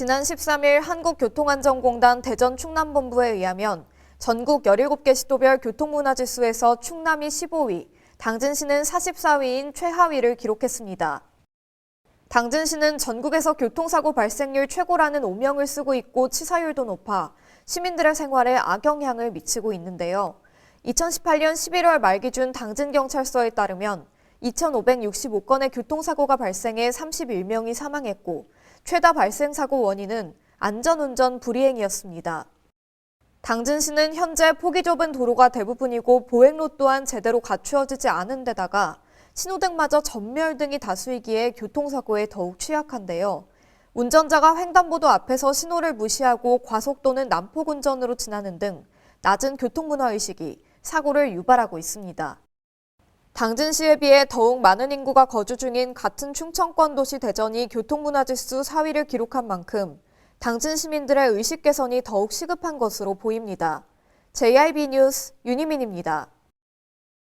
지난 13일 한국교통안전공단 대전 충남본부에 의하면 전국 17개 시도별 교통문화지수에서 충남이 15위, 당진시는 44위인 최하위를 기록했습니다. 당진시는 전국에서 교통사고 발생률 최고라는 오명을 쓰고 있고 치사율도 높아 시민들의 생활에 악영향을 미치고 있는데요. 2018년 11월 말 기준 당진경찰서에 따르면 2,565건의 교통사고가 발생해 31명이 사망했고 최다 발생 사고 원인은 안전운전 불이행이었습니다. 당진시는 현재 폭이 좁은 도로가 대부분이고 보행로 또한 제대로 갖추어지지 않은 데다가 신호등마저 전멸 등이 다수이기에 교통사고에 더욱 취약한데요. 운전자가 횡단보도 앞에서 신호를 무시하고 과속도는 난폭 운전으로 지나는 등 낮은 교통문화의식이 사고를 유발하고 있습니다. 당진시에 비해 더욱 많은 인구가 거주 중인 같은 충청권 도시 대전이 교통문화지수 4위를 기록한 만큼 당진 시민들의 의식 개선이 더욱 시급한 것으로 보입니다. JIB 뉴스 윤희민입니다.